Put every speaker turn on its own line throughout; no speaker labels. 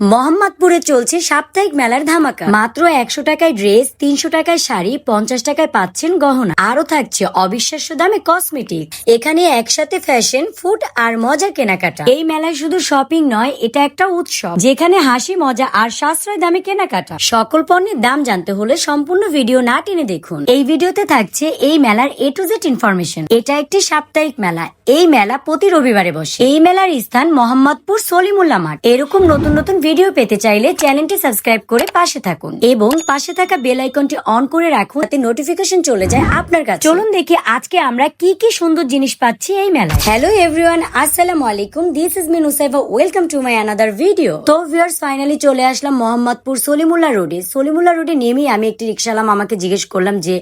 মোহাম্মদপুরে চলছে সাপ্তাহিক মেলার ধামাকা। মাত্র একশো টাকায় ড্রেস, তিনশো টাকায় শাড়ি, পঞ্চাশ টাকায় পাচ্ছেন গহনা। আরও থাকছে অবিশ্বাস্য দামে কসমেটিক। এখানে একসাথে ফ্যাশন, ফুড আর মজা কেনাকাটা। এই মেলায় শুধু শপিং নয়, এটা একটা উৎসব। যেখানে হাসি, মজা আর সাশ্রয় দামে কেনাকাটা। সকল পণ্যের দাম জানতে হলে সম্পূর্ণ ভিডিও না টেনে দেখুন। এই ভিডিওতে থাকছে এই মেলার এ টু জেড ইনফরমেশন এটা একটি সাপ্তাহিক মেলা। এই মেলা প্রতি রবিবারে বসে। এই মেলার স্থান মোহাম্মদপুর সলিমুল্লাহ মাঠ। এরকম নতুন নতুন ভিডিও পেতে চাইলে চ্যানেলটি সাবস্ক্রাইব করে পাশে থাকুন। এবং পাশে থাকা বেল আইকনটি অন করে রাখুন যাতে নোটিফিকেশন চলে যায় আপনার কাছে। চলুন দেখি আজকে আমরা কি কি সুন্দর জিনিস পাচ্ছি এই মেলায়। হ্যালো এভরিওয়ান আসসালামু আলাইকুম। This is me Nusaiba welcome to my another video তো ভিউয়ার্স ফাইনালি চলে আসলাম মোহাম্মদপুর সলিমুল্লাহ রোডে সলিমুল্লাহ রোডে নেমেই আমি একটি রিক্সালাম আমাকে জিজ্ঞেস করলাম যে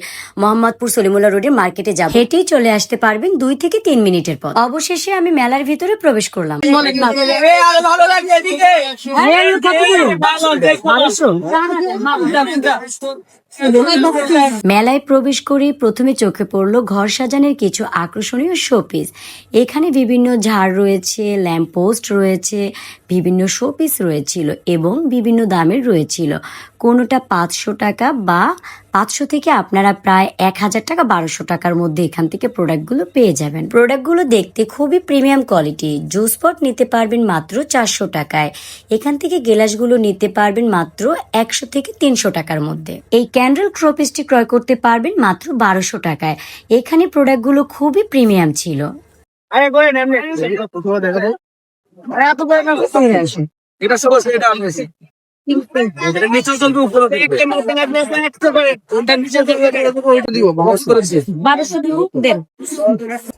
মোহাম্মদপুর সলিমুল্লাহ রোডে মার্কেটে যাব? হেঁটেই চলে আসতে পারবেন দুই থেকে তিন মিনিটের পর অবশেষে আমি মেলার ভিতরে প্রবেশ করলাম।
ভালো লাগছে এদিকে।
মেলায় প্রবেশ করে প্রথমে চোখে পড়ল ঘর সাজানোর কিছু আকর্ষণীয় শোপিস এখানে বিভিন্ন ঝাড় রয়েছে ল্যাম্পপোস্ট রয়েছে বিভিন্ন শোপিস রয়েছিল এবং বিভিন্ন দামের রয়েছিল। কোনোটা পাঁচশো টাকা বা পাঁচশো থেকে আপনারা প্রায় এক হাজার টাকা বারোশো টাকার মধ্যে এখান থেকে প্রোডাক্টগুলো পেয়ে যাবেন। প্রোডাক্টগুলো দেখতে খুবই প্রিমিয়াম কোয়ালিটি জুস পট নিতে পারবেন মাত্র চারশো টাকায়। এখান থেকে গেলাসগুলো নিতে পারবেন মাত্র একশো থেকে তিনশো টাকার মধ্যে। এই ক্যান্ডেল ক্রোপিসটি ক্রয় করতে পারবেন মাত্র বারোশো টাকায়। এখানে প্রোডাক্টগুলো খুবই প্রিমিয়াম ছিল।
আরে করেন এমনি এটা সব এটা আমি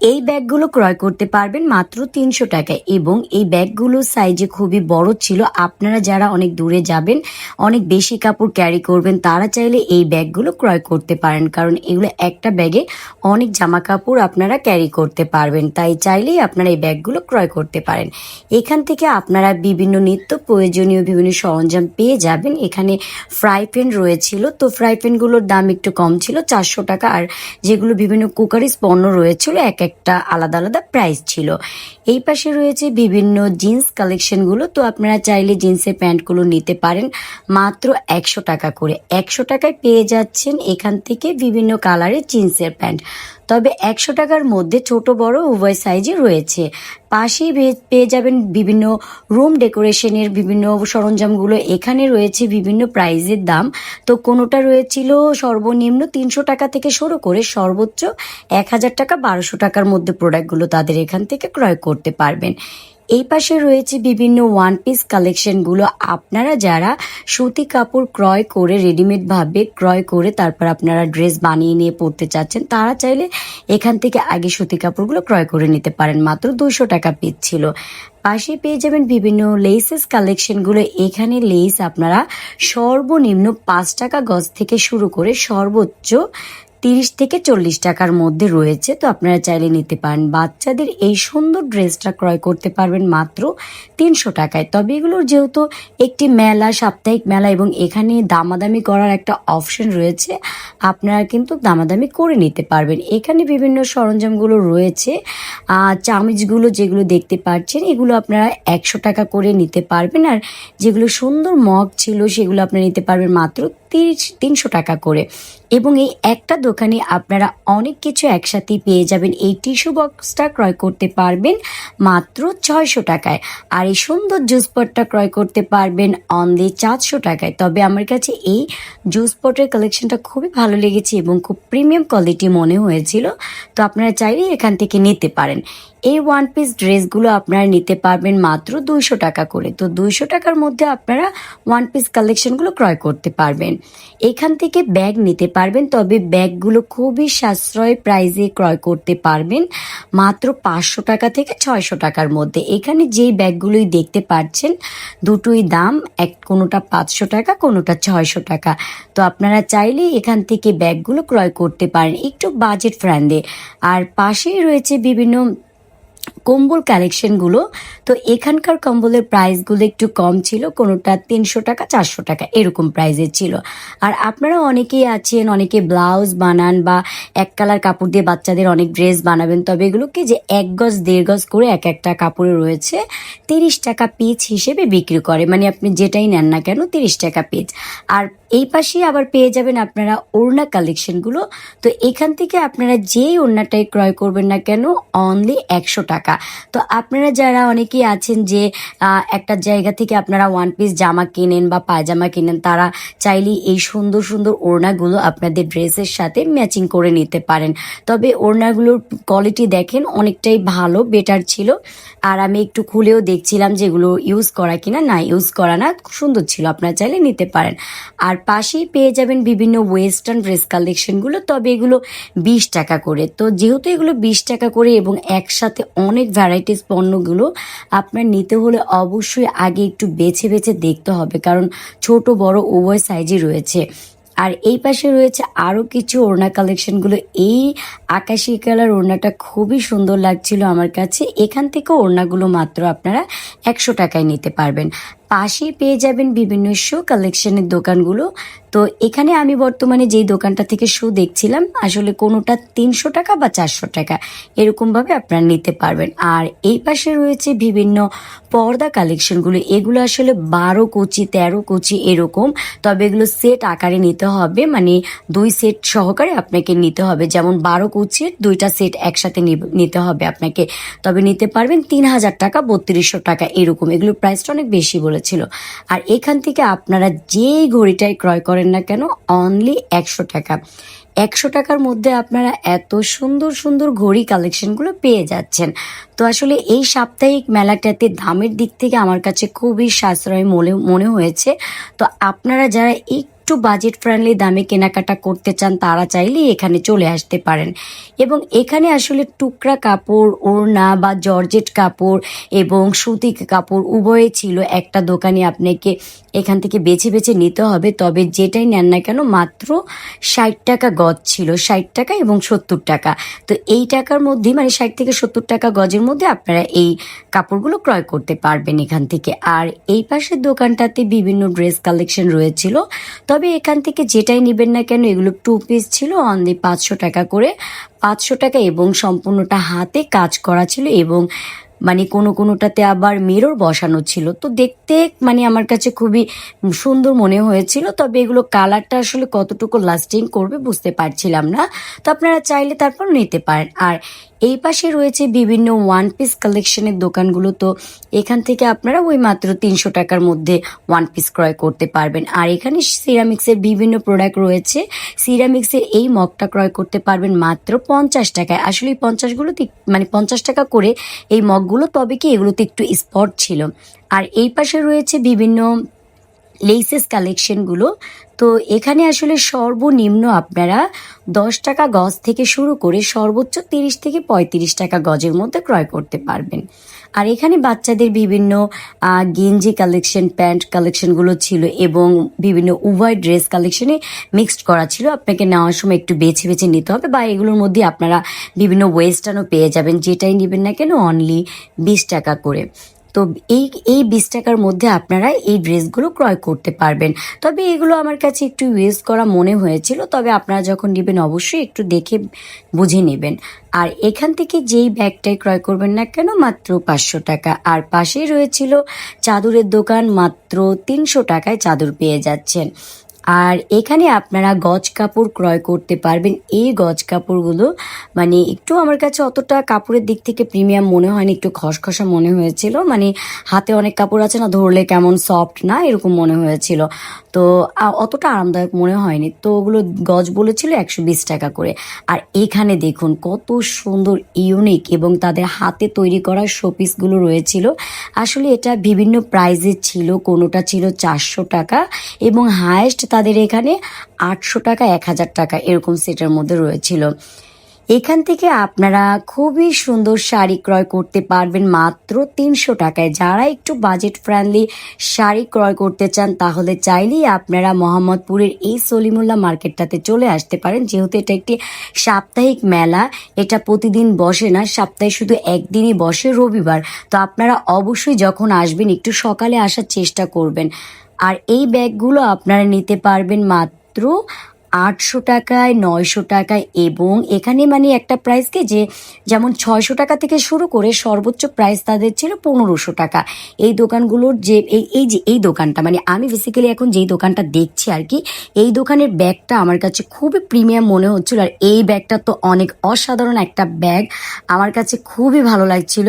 এই ব্যাগগুলো ক্রয় করতে পারবেন মাত্র তিনশো টাকায় এবং এই ব্যাগগুলো সাইজে খুবই বড় ছিল। আপনারা যারা অনেক দূরে যাবেন অনেক বেশি কাপড় ক্যারি করবেন তারা চাইলে এই ব্যাগগুলো ক্রয় করতে পারেন। কারণ এগুলো একটা ব্যাগে অনেক জামা কাপড় আপনারা ক্যারি করতে পারবেন। তাই চাইলেই আপনারা এই ব্যাগগুলো ক্রয় করতে পারেন। এখান থেকে আপনারা বিভিন্ন নিত্য প্রয়োজনীয় বিভিন্ন সরঞ্জাম পেয়ে যাবেন। এখানে ফ্রাই প্যান রয়েছিল। তো ফ্রাই প্যানগুলোর দাম একটু কম ছিল, চারশো টাকা। আর যেগুলো বিভিন্ন কুকারিজ পণ্য রয়েছিল, এক একটা আলাদা আলাদা প্রাইস ছিল। এই পাশে রয়েছে বিভিন্ন জিন্স কালেকশনগুলো। তো আপনারা চাইলে জিন্সের প্যান্টগুলো নিতে পারেন, মাত্র একশো টাকা করে। একশো টাকায় পেয়ে যাচ্ছেন এখান থেকে বিভিন্ন কালারের জিন্সের প্যান্ট। তবে একশো টাকার মধ্যে ছোট বড় উভয় সাইজে রয়েছে। পাশেই পেয়ে যাবেন বিভিন্ন রুম ডেকোরেশনের বিভিন্ন সরঞ্জামগুলো। এখানে রয়েছে বিভিন্ন প্রাইজের দাম। তো কোনোটা রয়েছিল সর্বনিম্ন তিনশো টাকা থেকে শুরু করে সর্বোচ্চ এক হাজার টাকা বারোশো টাকার মধ্যে প্রোডাক্টগুলো তাদের এখান থেকে ক্রয় করতে পারবেন। এই পাশে রয়েছে বিভিন্ন ওয়ান পিস কালেকশনগুলো আপনারা যারা সুতি কাপড় ক্রয় করে রেডিমেড ভাবে ক্রয় করে, তারপর আপনারা ড্রেস বানিয়ে নিয়ে পরতে চাচ্ছেন, তারা চাইলে এখান থেকে আগে সুতি কাপড়গুলো ক্রয় করে নিতে পারেন। মাত্র দুশো টাকা পিস ছিল। পাশে পেয়ে যাবেন বিভিন্ন লেসেস কালেকশনগুলো এখানে লেস আপনারা সর্বনিম্ন পাঁচ টাকা গজ থেকে শুরু করে সর্বোচ্চ তিরিশ থেকে চল্লিশ টাকার মধ্যে রয়েছে, তো আপনারা চাইলে নিতে পারেন। বাচ্চাদের এই সুন্দর ড্রেসটা ক্রয় করতে পারবেন মাত্র তিনশো টাকায়। তবে এগুলোর যেহেতু একটি মেলা, সাপ্তাহিক মেলা এবং এখানে দামাদামি করার একটা অপশন রয়েছে, আপনারা কিন্তু দামাদামি করে নিতে পারবেন। এখানে বিভিন্ন সরঞ্জামগুলো রয়েছে চামচগুলো যেগুলো দেখতে পাচ্ছেন, এগুলো আপনারা একশো টাকা করে নিতে পারবেন। আর যেগুলো সুন্দর মগ ছিল, সেগুলো আপনারা নিতে পারবেন মাত্র তিরিশ, তিনশো টাকা করে। এবং এই একটা দোকানে আপনারা অনেক কিছু একসাথে পেয়ে যাবেন। এই টিস্যু বক্সটা ক্রয় করতে পারবেন মাত্র ছয়শো টাকায়। আর এই সুন্দর জুস পটটা ক্রয় করতে পারবেন অন অনলি চারশো টাকায়। তবে আমার কাছে এই জুস পটের কালেকশনটা খুবই ভালো লেগেছে এবং খুব প্রিমিয়াম কোয়ালিটি মনে হয়েছিল। তো আপনারা চাইলে এখান থেকে নিতে পারেন। এই ওয়ান পিস ড্রেসগুলো আপনারা নিতে পারবেন মাত্র দুইশো টাকা করে। তো দুইশো টাকার মধ্যে আপনারা ওয়ান পিস কালেকশনগুলো ক্রয় করতে পারবেন। এখান থেকে ব্যাগ নিতে পারবেন, তবে ব্যাগগুলো খুবই সাশ্রয় প্রাইজে ক্রয় করতে পারবেন, মাত্র পাঁচশো টাকা থেকে ছয়শো টাকার মধ্যে। এখানে যেই ব্যাগগুলোই দেখতে পাচ্ছেন, দুটোই দাম, এক কোনোটা পাঁচশো টাকা, কোনোটা ছয়শো টাকা। তো আপনারা চাইলেই এখান থেকে ব্যাগগুলো ক্রয় করতে পারেন, একটু বাজেট ফ্রেন্ডে আর পাশেই রয়েছে বিভিন্ন কম্বল কালেকশনগুলো, তো এখানকার কম্বলের প্রাইসগুলো একটু কম ছিল, কোনোটা তিনশো টাকা, চারশো টাকা, এরকম প্রাইসের ছিল। আর আপনারা অনেকেই আছেন, অনেকে ব্লাউজ বানান বা এক কালার কাপড় দিয়ে বাচ্চাদের অনেক ড্রেস বানাবেন, তবে এগুলো কি যে এক গজ, দেড় গজ করে এক একটা কাপড়ে রয়েছে, তিরিশ টাকা পিস হিসেবে বিক্রি করে মানে আপনি যেটাই নেন না কেন, তিরিশ টাকা পিস। আর এই পাশেই আবার পেয়ে যাবেন আপনারা ওড়না কালেকশনগুলো। তো এখান থেকে আপনারা যেই ওড়নাটাই ক্রয় করবেন না কেন অনলি একশো টাকা। তো আপনারা যারা অনেকেই আছেন যে একটা জায়গা থেকে আপনারা ওয়ান পিস জামা কিনেন বা পায়জামা কিনেন, তারা চাইলেই এই সুন্দর সুন্দর ওড়নাগুলো আপনাদের ড্রেসের সাথে ম্যাচিং করে নিতে পারেন। তবে ওড়নাগুলোর কোয়ালিটি দেখেন, অনেকটাই ভালো বেটার ছিল। আর আমি একটু খুলেও দেখছিলাম যেগুলো ইউজ করা কিনা, না ইউজ করা না, সুন্দর ছিল। আপনারা চাইলে নিতে পারেন। আর পাশেই পেয়ে যাবেন বিভিন্ন ওয়েস্টার্ন ড্রেস কালেকশনগুলো তবে এগুলো বিশ টাকা করে। তো যেহেতু এগুলো বিশ টাকা করে এবং একসাথে অনেক ভ্যারাইটিস পণ্যগুলো আপনার নিতে হলে অবশ্যই আগে একটু বেছে বেছে দেখতে হবে। কারণ ছোট, বড় উভয় সাইজই রয়েছে। আর এই পাশে রয়েছে আরও কিছু ওড়না কালেকশনগুলো এই আকাশি কালার ওড়নাটা খুবই সুন্দর লাগছিল আমার কাছে। এখান থেকে ওড়নাগুলো মাত্র আপনারা একশো টাকায় নিতে পারবেন। পাশেই পেয়ে যাবেন বিভিন্ন শো কালেকশনের দোকানগুলো। তো এখানে আমি বর্তমানে যেই দোকানটা থেকে শো দেখছিলাম, আসলে কোনোটা তিনশো টাকা বা চারশো টাকা এরকমভাবে আপনারা নিতে পারবেন। আর এই পাশে রয়েছে বিভিন্ন পর্দা কালেকশনগুলো এগুলো আসলে বারো কুচি, তেরো কুচি এরকম। তবে এগুলো সেট আকারে নিতে হবে। মানে দুই সেট সহকারে আপনাকে নিতে হবে। যেমন বারো কুচির দুইটা সেট একসাথে নিতে হবে আপনাকে। তবে নিতে পারবেন তিন হাজার টাকা, বত্রিশশো টাকা এরকম। এগুলোর প্রাইসটা অনেক বেশি বলেছিল। আর এখান থেকে আপনারা যেই ঘড়িটাই ক্রয় করেন না কেন অনলি একশো টাকা। একশো টাকার মধ্যে আপনারা এত সুন্দর সুন্দর ঘড়ি কালেকশনগুলো পেয়ে যাচ্ছেন। তো আসলে এই সাপ্তাহিক মেলাটাতে দামের দিক থেকে আমার কাছে খুবই সাশ্রয় মনে মনে হয়েছে। তো আপনারা যারা একটু বাজেট ফ্রেন্ডলি দামে কেনাকাটা করতে চান, তারা চাইলে এখানে চলে আসতে পারেন। এবং এখানে আসলে টুকরা কাপড়, ওড়না বা জর্জেট কাপড় এবং সুতি কাপড় উভয়ই ছিল একটা দোকানে আপনাকে এখান থেকে বেছে বেছে নিতে হবে। তবে যেটাই নেন না কেন, মাত্র ষাট টাকা গজ ছিল, ষাট টাকা এবং সত্তর টাকা। তো এই টাকার মধ্যে মানে ষাট থেকে সত্তর টাকা গজের মধ্যে আপনারা এই কাপড়গুলো ক্রয় করতে পারবেন এখান থেকে। আর এই পাশের দোকানটাতে বিভিন্ন ড্রেস কালেকশন রয়েছিল। তবে এখান থেকে যেটাই নেবেন না কেন, এগুলো টু পিস ছিল অনলি পাঁচশো টাকা করে। পাঁচশো টাকা এবং সম্পূর্ণটা হাতে কাজ করা ছিল এবং মানে কোনো কোনোটাতে আবার মিরর বসানো ছিল। তো দেখতে মানে আমার কাছে খুবই সুন্দর মনে হয়েছিল, তবে এগুলো কালারটা আসলে কতটুকু লাস্টিং করবে বুঝতে পারছিলাম না। তো আপনারা চাইলে তারপর নিতে পারেন। আর এই পাশে রয়েছে বিভিন্ন ওয়ান পিস কালেকশনের দোকানগুলো, তো এখান থেকে আপনারা ওই মাত্র তিনশো টাকার মধ্যে ওয়ান পিস ক্রয় করতে পারবেন। আর এখানে সিরামিক্সের বিভিন্ন প্রোডাক্ট রয়েছে। সিরামিক্সের এই মগটা ক্রয় করতে পারবেন মাত্র পঞ্চাশ টাকায়। আসলে পঞ্চাশগুলো মানে পঞ্চাশ টাকা করে এই মগগুলো, তবে কি এগুলোতে একটু স্পট ছিল। আর এই পাশে রয়েছে বিভিন্ন লেসেস কালেকশনগুলো তো এখানে আসলে সর্বনিম্ন আপনারা দশ টাকা গজ থেকে শুরু করে সর্বোচ্চ তিরিশ থেকে পঁয়ত্রিশ টাকা গজের মধ্যে ক্রয় করতে পারবেন। আর এখানে বাচ্চাদের বিভিন্ন গেঞ্জি কালেকশন প্যান্ট কালেকশনগুলো ছিল এবং বিভিন্ন উভয় ড্রেস কালেকশনে মিক্সড করা ছিল। আপনাকে নেওয়ার সময় একটু বেছে বেছে নিতে হবে বা এগুলোর মধ্যে আপনারা বিভিন্ন ওয়েস্টার্নও পেয়ে যাবেন। যেটাই নেবেন না কেন অনলি বিশ টাকা করে। তো এই এই বিশ টাকার মধ্যে আপনারা এই ড্রেসগুলো ক্রয় করতে পারবেন। তবে এগুলো আমার কাছে একটু ইউজ করা মনে হয়েছিল, তবে আপনারা যখন নেবেন অবশ্যই একটু দেখে বুঝে নেবেন। আর এখান থেকে যেই ব্যাগটাই ক্রয় করবেন না কেন, মাত্র পাঁচশো টাকা। আর পাশেই রয়েছিল চাদরের দোকান, মাত্র তিনশো টাকায় চাদর পেয়ে যাচ্ছেন। আর এখানে আপনারা গজ কাপড় ক্রয় করতে পারবেন। এই গজ কাপড়গুলো মানে একটু আমার কাছে অতটা কাপড়ের দিক থেকে প্রিমিয়াম মনে হয়নি, একটু খসখসা মনে হয়েছিল। মানে হাতে অনেক কাপড় আছে না, ধরলে কেমন সফট না, এরকম মনে হয়েছিল। তো অতটা আরামদায়ক মনে হয়নি। তো ওগুলো গজ বলেছিল একশো বিশ টাকা করে। আর এখানে দেখুন, কত সুন্দর ইউনিক এবং তাদের হাতে তৈরি করা শোপিসগুলো রয়েছিল। আসলে এটা বিভিন্ন প্রাইজের ছিল, কোনোটা ছিল চারশো টাকা এবং হায়েস্ট তাদের এখানে আটশো টাকা, এক হাজার টাকা এরকম সেটের মধ্যে রয়েছিল। এখান থেকে আপনারা খুবই সুন্দর শাড়ি ক্রয় করতে পারবেন মাত্র তিনশো টাকায়। যারা একটু বাজেট ফ্রেন্ডলি শাড়ি ক্রয় করতে চান, তাহলে চাইলেই আপনারা মোহাম্মদপুরের এই সলিমুল্লাহ মার্কেটটাতে চলে আসতে পারেন। যেহেতু এটা একটি সাপ্তাহিক মেলা, এটা প্রতিদিন বসে না, সপ্তাহে শুধু একদিনই বসে রবিবার। তো আপনারা অবশ্যই যখন আসবেন, একটু সকালে আসার চেষ্টা করবেন। আর এই ব্যাগগুলো আপনারা নিতে পারবেন মাত্র আটশো টাকায়, নয়শো টাকায় এবং এখানে মানে একটা প্রাইস কি যে, যেমন ছয়শো টাকা থেকে শুরু করে সর্বোচ্চ প্রাইস তাদের ছিল পনেরোশো টাকা। এই দোকানগুলোর যে, এই এই যে, এই দোকানটা মানে আমি বেসিক্যালি এখন যেই দোকানটা দেখছি আর কি, এই দোকানের ব্যাগটা আমার কাছে খুবই প্রিমিয়াম মনে হচ্ছিল। আর এই ব্যাগটা তো অনেক অসাধারণ একটা ব্যাগ, আমার কাছে খুবই ভালো লাগছিল।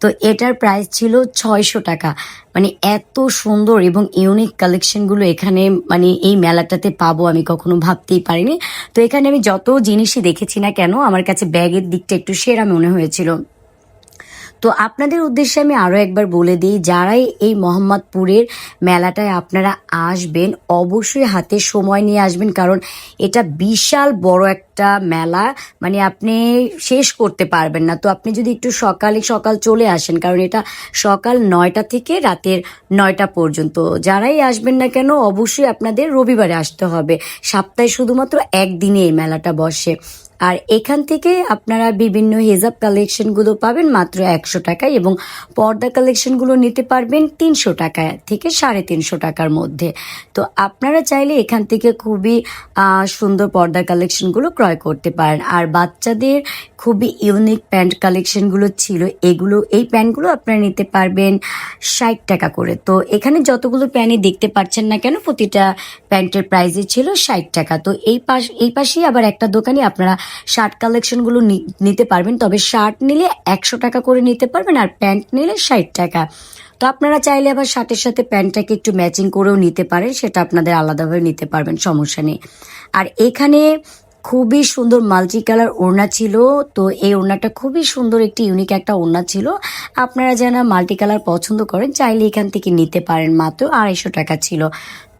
তো এটার প্রাইস ছিল ছয়শো টাকা। মানে এত সুন্দর এবং ইউনিক কালেকশনগুলো এখানে মানে এই মেলাটাতে পাবো আমি কখনো ভাবতেই পারিনি। তো এখানে আমি যত জিনিসই দেখেছি না কেন, আমার কাছে ব্যাগের দিকটা একটু সেরা মনে হয়েছিল। তো আপনাদের উদ্দেশ্যে আমি আরও একবার বলে দিই, যারাই এই মোহাম্মদপুরের মেলাটায় আপনারা আসবেন, অবশ্যই হাতে সময় নিয়ে আসবেন, কারণ এটা বিশাল বড় একটা মেলা। মানে আপনি শেষ করতে পারবেন না। তো আপনি যদি একটু সকালে, সকাল চলে আসেন, কারণ এটা সকাল নয়টা থেকে রাতের নয়টা পর্যন্ত। যারাই আসবেন না কেন, অবশ্যই আপনাদের রবিবারে আসতে হবে। সপ্তাহে শুধুমাত্র একদিনে এই মেলাটা বসে। আর এখান থেকে আপনারা বিভিন্ন হেজাব কালেকশনগুলো পাবেন মাত্র একশো টাকায় এবং পর্দা কালেকশনগুলো নিতে পারবেন তিনশো টাকা থেকে সাড়ে তিনশো টাকার মধ্যে। তো আপনারা চাইলে এখান থেকে খুবই সুন্দর পর্দা কালেকশনগুলো ক্রয় করতে পারেন। আর বাচ্চাদের খুবই ইউনিক প্যান্ট কালেকশনগুলো ছিল, এগুলো, এই প্যান্টগুলো আপনারা নিতে পারবেন ষাট টাকা করে। তো এখানে যতগুলো প্যান্টই দেখতে পাচ্ছেন না কেন, প্রতিটা প্যান্টের প্রাইসই ছিল ষাট টাকা। তো এই পাশ, এই পাশেই আবার একটা দোকানে আপনারা শার্ট কালেকশনগুলো নিতে পারবেন। তবে শার্ট নিলে একশো টাকা করে নিতে পারবেন আর প্যান্ট নিলে ষাট টাকা। তো আপনারা চাইলে আবার শার্টের সাথে প্যান্টটাকে একটু ম্যাচিং করেও নিতে পারেন, সেটা আপনাদের আলাদাভাবে নিতে পারবেন, সমস্যা নেই। আর এখানে খুবই সুন্দর মাল্টি কালার ওড়না ছিল। তো এই ওড়নাটা খুবই সুন্দর একটি ইউনিক একটা ওড়না ছিল। আপনারা যারা মাল্টি কালার পছন্দ করেন, চাইলে এখান থেকে নিতে পারেন মাত্র আড়াইশো টাকা ছিল।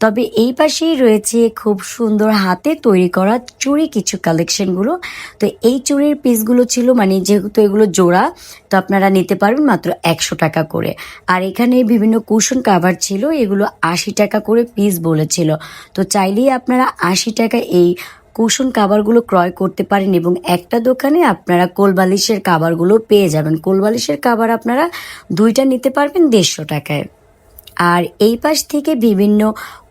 তবে এই পাশেই রয়েছে খুব সুন্দর হাতে তৈরি করা চুড়ি কিছু কালেকশনগুলো তো এই চুড়ির পিসগুলো ছিল মানে যেহেতু এগুলো জোড়া, তো আপনারা নিতে পারবেন মাত্র একশো টাকা করে। আর এখানে বিভিন্ন কুশন কাভার ছিল, এগুলো আশি টাকা করে পিস বলেছিল। তো চাইলেই আপনারা আশি টাকা এই কুশন কাভারগুলো ক্রয় করতে পারেন এবং একটা দোকানে আপনারা কোলবালিশের কাভারগুলো পেয়ে যাবেন। কোলবালিশের কাভার আপনারা দুইটা নিতে পারবেন দেড়শো টাকায়। আর এই পাশ থেকে বিভিন্ন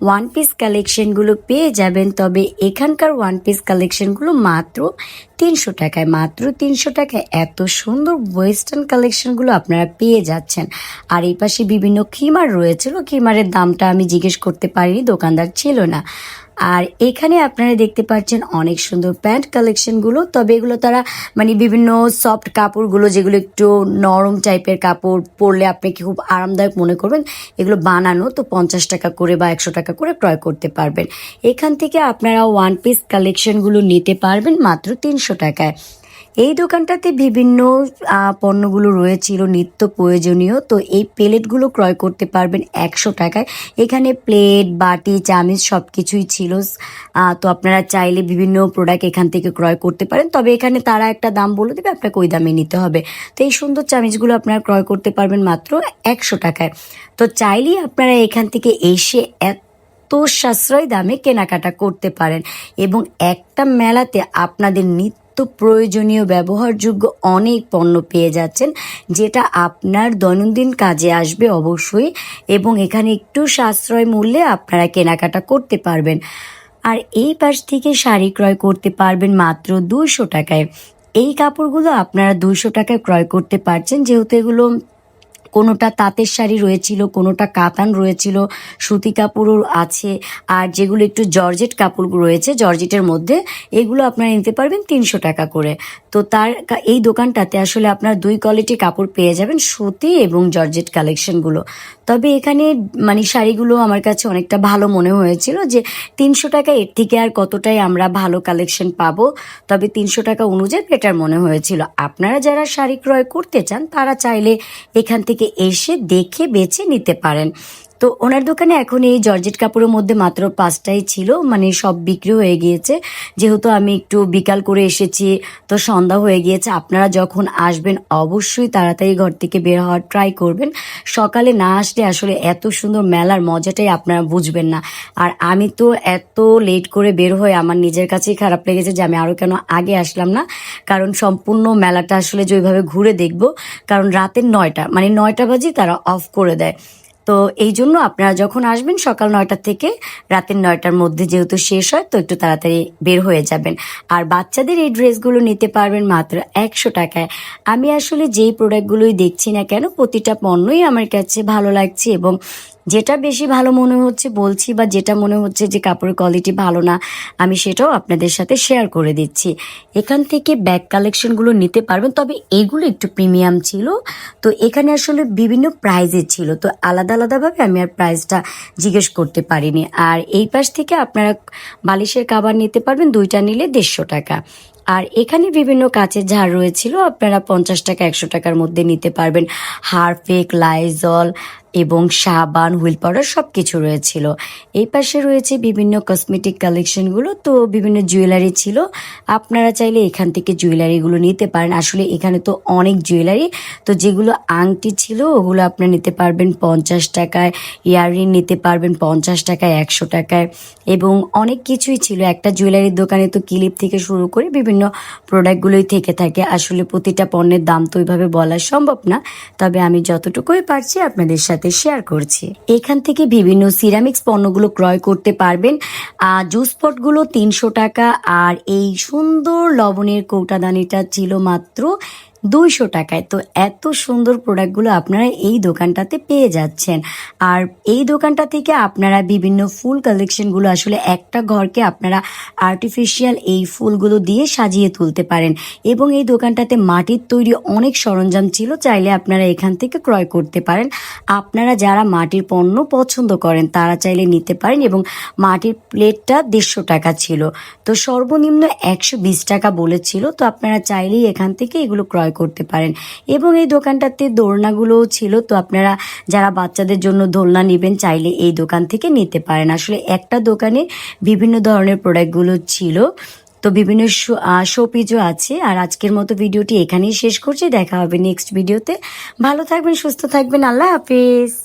ওয়ান পিস কালেকশনগুলো পেয়ে যাবেন, তবে এখানকার ওয়ান পিস কালেকশনগুলো মাত্র তিনশো টাকায়। মাত্র তিনশো টাকায় এত সুন্দর ওয়েস্টার্ন কালেকশনগুলো আপনারা পেয়ে যাচ্ছেন। আর এই পাশে বিভিন্ন খিমার রয়েছিল খিমারের দামটা আমি জিজ্ঞেস করতে পারিনি, দোকানদার ছিল না। আর এখানে আপনারা দেখতে পাচ্ছেন অনেক সুন্দর প্যান্ট কালেকশনগুলো। তবে এগুলো তারা মানে বিভিন্ন সফট কাপড়গুলো যেগুলো একটু নরম টাইপের কাপড় পরলে আপনি কি খুব আরামদায়ক মনে করবেন? এগুলো বানানো তো পঞ্চাশ টাকা করে বা একশো টাকা করে ক্রয় করতে পারবেন। এখান থেকে আপনারা ওয়ান পিস কালেকশনগুলো নিতে পারবেন মাত্র তিনশো টাকায়। এই দোকানটাতে বিভিন্ন পণ্যগুলো রয়েছিল নিত্য প্রয়োজনীয়। তো এই প্লেটগুলো ক্রয় করতে পারবেন একশো টাকায়। এখানে প্লেট, বাটি, চামিচ সব কিছুই ছিল তো আপনারা চাইলে বিভিন্ন প্রোডাক্ট এখান থেকে ক্রয় করতে পারেন। তবে এখানে তারা একটা দাম বলে দেবে, আপনাকে ওই দামে নিতে হবে। তো এই সুন্দর চামিচগুলো আপনারা ক্রয় করতে পারবেন মাত্র একশো টাকায়। তো চাইলেই আপনারা এখান থেকে এসে এত সাশ্রয় দামে কেনাকাটা করতে পারেন। এবং একটা মেলাতে আপনাদের নিত্য প্রয়োজনীয় ব্যবহারযোগ্য অনেক পণ্য পেয়ে যাচ্ছেন, যেটা আপনার দৈনন্দিন কাজে আসবে অবশ্যই এবং এখানে একটু সাশ্রয় মূল্যে আপনারা কেনাকাটা করতে পারবেন। আর এই পাশ থেকে শাড়ি ক্রয় করতে পারবেন মাত্র দুইশো টাকায়। এই কাপড়গুলো আপনারা দুশো টাকায় ক্রয় করতে পারছেন, যেহেতু এগুলো কোনোটা তাঁতের শাড়ি রয়েছিল, কোনোটা কাতান রয়েছিল, সুতি কাপড়ও আছে, আর যেগুলো একটু জর্জেট কাপড় রয়েছে, জর্জেটের মধ্যে এগুলো আপনারা নিতে পারবেন তিনশো টাকা করে। তো তার এই দোকানটাতে আসলে আপনার দুই কোয়ালিটি কাপড় পেয়ে যাবেন, সুতি এবং জর্জেট কালেকশনগুলো তবে এখানে মানে শাড়িগুলো আমার কাছে অনেকটা ভালো মনে হয়েছিল যে তিনশো টাকা এর থেকে আর কতটাই আমরা ভালো কালেকশন পাবো, তবে তিনশো টাকা অনুযায়ী বেটার মনে হয়েছিল। আপনারা যারা শাড়ি ক্রয় করতে চান, তারা চাইলে এখান থেকে এসে দেখে বেছে নিতে পারেন। তো ওনার দোকানে এখন এই জর্জেট কাপড়ের মধ্যে মাত্র পাঁচটাই ছিল মানে সব বিক্রি হয়ে গিয়েছে। যেহেতু আমি একটু বিকাল করে এসেছি, তো সন্ধ্যা হয়ে গিয়েছে, আপনারা যখন আসবেন অবশ্যই তাড়াতাড়ি ঘর থেকে বের হওয়ার ট্রাই করবেন। সকালে না আসলে আসলে এত সুন্দর মেলার মজাটাই আপনারা বুঝবেন না। আর আমি তো এত লেট করে বের হয়ে আমার নিজের কাছেই খারাপ লেগেছে যে আমি আরও কেন আগে আসলাম না। কারণ সম্পূর্ণ মেলাটা আসলে যে ওইভাবে ঘুরে দেখব, কারণ রাতের নয়টা মানে নয়টা বাজে তারা অফ করে দেয়। তো এই জন্য আপনারা যখন আসবেন সকাল নয়টার থেকে, রাতের নয়টার মধ্যে যেহেতু শেষ হয়, তো একটু তাড়াতাড়ি বের হয়ে যাবেন। আর বাচ্চাদের এই ড্রেসগুলো নিতে পারবেন মাত্র একশো টাকায়। আমি আসলে যেই প্রোডাক্টগুলোই দেখছি না কেন, প্রতিটা পণ্যই আমার কাছে ভালো লাগছে এবং যেটা বেশি ভালো মনে হচ্ছে বলছি বা যেটা মনে হচ্ছে যে কাপড়ের কোয়ালিটি ভালো না, আমি সেটাও আপনাদের সাথে শেয়ার করে দিচ্ছি। এখান থেকে ব্যাগ কালেকশনগুলো নিতে পারবেন, তবে এগুলো একটু প্রিমিয়াম ছিল। তো এখানে আসলে বিভিন্ন প্রাইজের ছিল, তো আলাদা আলাদাভাবে আমি আর প্রাইসটা জিজ্ঞেস করতে পারিনি। আর এই পাশ থেকে আপনারা বালিশের কাবার নিতে পারবেন, দুইটা নিলে দেড়শো টাকা। আর এখানে বিভিন্ন কাচের ঝাড় রয়েছিল, আপনারা পঞ্চাশ টাকা, একশো টাকার মধ্যে নিতে পারবেন। হারফেক, লাইজল এবং সাবান হুইল পাউডার সব কিছু রয়েছিল। এই পাশে রয়েছে বিভিন্ন কসমেটিক কালেকশনগুলো তো বিভিন্ন জুয়েলারি ছিল। আপনারা চাইলে এখান থেকে জুয়েলারিগুলো নিতে পারেন। আসলে এখানে তো অনেক জুয়েলারি তো যেগুলো আংটি ছিল ওগুলো আপনারা নিতে পারবেন পঞ্চাশ টাকায়, ইয়াররিং নিতে পারবেন পঞ্চাশ টাকায়, একশো টাকায় এবং অনেক কিছুই ছিল। একটা জুয়েলারির দোকানে তো ক্লিপ থেকে শুরু করে বিভিন্ন প্রোডাক্টগুলোই থেকে থাকে। আসলে প্রতিটা পণ্যের দাম তো ওইভাবে বলা সম্ভব না, তবে আমি যতটুকুই পারছি আপনাদের সাথে শেয়ার করছি। এখান থেকে বিভিন্ন সিরামিক্স পণ্যগুলো ক্রয় করতে পারবেন। আর জুস পটগুলো তিনশো টাকা আর এই সুন্দর লবণের কৌটাদানিটা ছিল মাত্র দুইশো টাকায়। তো এত সুন্দর প্রোডাক্টগুলো আপনারা এই দোকানটাতে পেয়ে যাচ্ছেন। আর এই দোকানটা থেকে আপনারা বিভিন্ন ফুল কালেকশনগুলো আসলে একটা ঘরকে আপনারা আর্টিফিশিয়াল এই ফুলগুলো দিয়ে সাজিয়ে তুলতে পারেন। এবং এই দোকানটাতে মাটির তৈরি অনেক সরঞ্জাম ছিল, চাইলে আপনারা এখান থেকে ক্রয় করতে পারেন। আপনারা যারা মাটির পণ্য পছন্দ করেন, তারা চাইলে নিতে পারেন এবং মাটির প্লেটটা দেড়শো টাকা ছিল। তো সর্বনিম্ন একশো বিশ টাকা বলেছিল, তো আপনারা চাইলেই এখান থেকে এগুলো ক্রয় করতে পারেন। এবং এই দোকানটাতে দোলনাগুলোও ছিল, তো আপনারা যারা বাচ্চাদের জন্য দোলনা নেবেন চাইলে এই দোকান থেকে নিতে পারেন। আসলে একটা দোকানে বিভিন্ন ধরনের প্রোডাক্টগুলো ছিল, তো বিভিন্ন শোপিজও আছে। আর আজকের মতো ভিডিওটি এখানেই শেষ করছি। দেখা হবে নেক্সট ভিডিওতে। ভালো থাকবেন, সুস্থ থাকবেন। আল্লাহ হাফিজ।